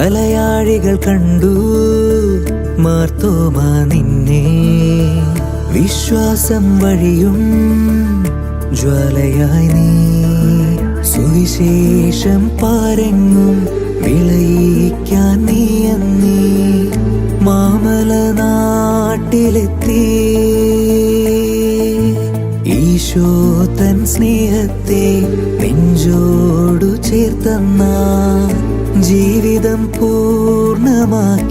അലയാഴികൾ കണ്ടു. മാർത്തോമാ നിന്നെ. വിശ്വാസം വഴിയും ജ്വാലയായി നീ. സുവിശേഷം പാരെങ്ങും വിളയിക്കാൻ നീ എന്നീ മാമല നാട്ടിലെത്തി. ഈശോ തൻ സ്നേഹത്തെ നെഞ്ചോടു ചേർത്തന്ന.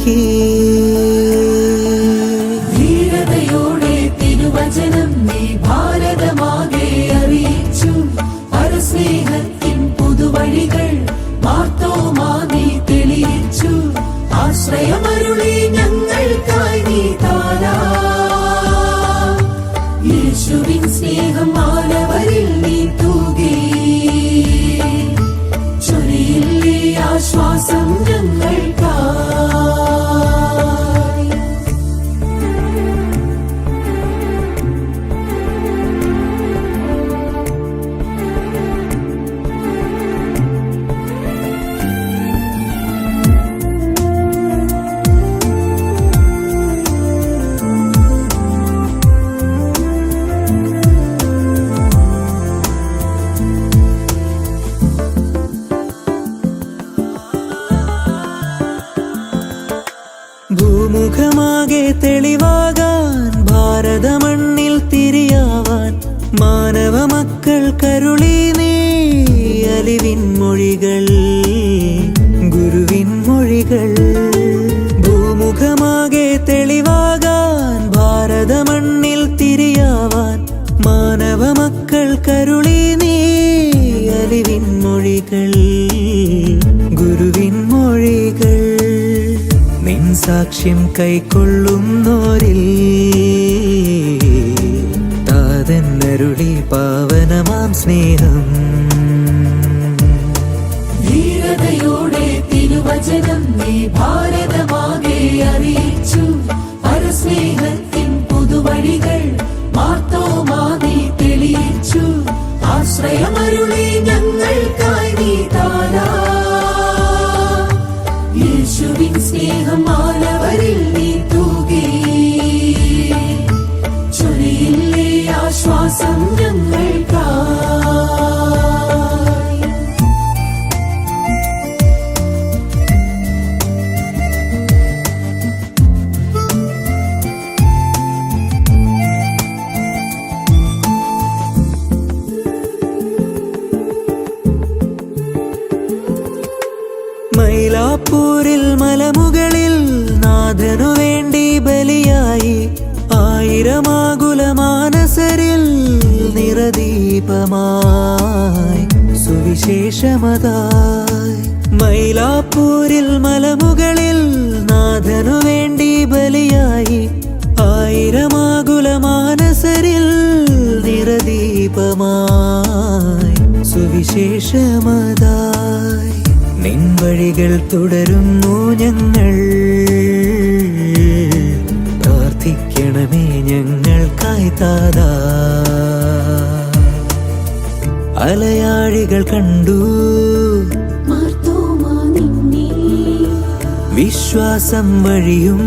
പൂർണമാക്കി സാക്ഷ്യം കൈക്കൊള്ളുന്നോരിൽ താതന്നരുളി പാവനമാം സ്നേഹം. ധീരതയോടെ തിരുവചനം നീ ഭാരതമാകെ ആശ്വാസം ഞങ്ങൾക്കായി മൈലാപ്പൂരിൽ മലമുകളിൽ നാഥനു വേണ്ടി ബലിയായി ആയിരമാകുല നിറദീപമായി സുവിശേഷമതായി മൈലാപ്പൂരിൽ മലമുകളിൽ നാഥനു വേണ്ടി ബലിയായി ആയിരമാകുലമാനസരിൽ നിറദീപമായി സുവിശേഷമതായി നിൻ വഴികൾ വിശ്വാസം വഴിയും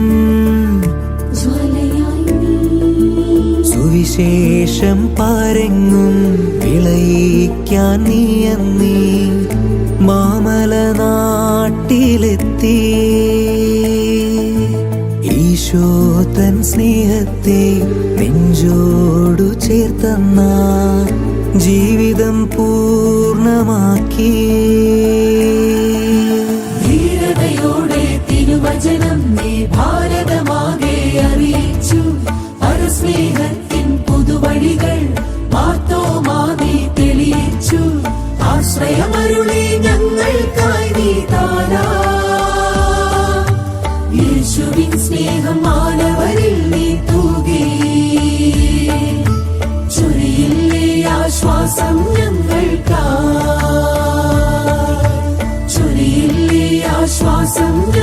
സുവിശേഷം പാരെങ്ങും വിളയിക്കാൻ നീ എന്നീ മാമല നാട്ടിലെത്തി. ഈശോ തൻ സ്നേഹത്തെ നെഞ്ചോടു ചേർത്തന്ന ജീവിതം പൂർണമാക്കി. തിരുവചനം നീ ഭാരതമാകെ അറിയിച്ചു. പരസ്നേഹത്തിൻ പുതുവഴികൾ മാർത്തോമാ തെളിയിച്ചു. ആശ്രയമരുളി ഞങ്ങൾക്കായി നീ താരാ. സ്നേഹം മാനവരിൽ നീ തൂകി. ചുരിയില്ലേ ആശ്വാസം ഞങ്ങൾക്കാ. ചുരിയില്ലേ ആശ്വാസം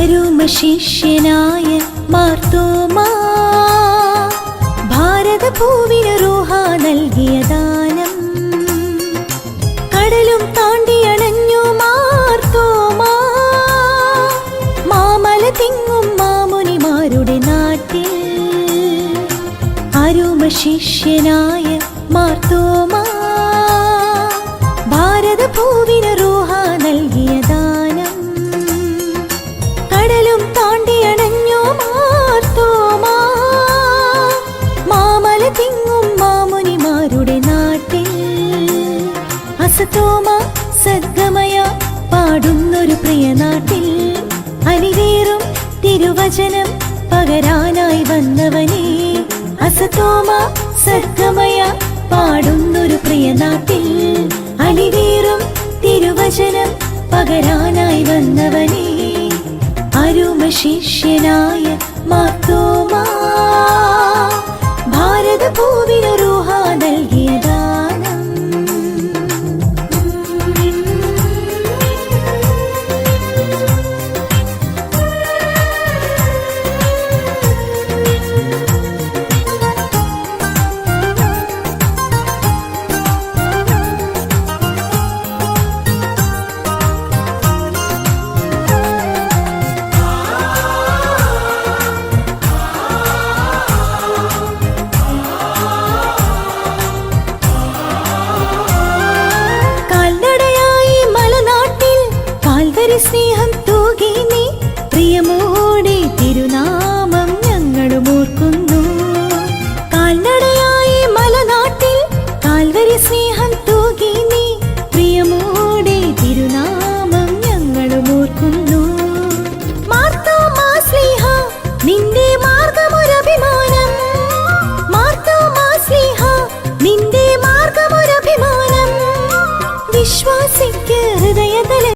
അരുമശിഷ്യനായ മാർത്തോമാ. ഭാരതഭൂവിന് റൂഹ നൽകിയ ദാനം. കടലും താണ്ടിയണഞ്ഞു മാർത്തോമാ. മാമല തിങ്ങും മാമുനിമാരുടെ നാട്ടിൽ. അരുമശിഷ്യനായ മാർത്തോമാ. ഭാരതഭൂവിന് റൂഹ നാട്ടിൽ അനിവേറും തിരുവചനം പകരാനായി വന്നവനേ. അസതോമ സദ്ഗമയ പാടുന്നൊരു പ്രിയ നാട്ടിൽ അനിവേറും തിരുവചനം പകരാനായി വന്നവനേ. കാൽവരി സ്നേഹം തൂകി നീ. പ്രിയമോടെ തിരുനാമം ഞങ്ങളും ഓർക്കുന്നു.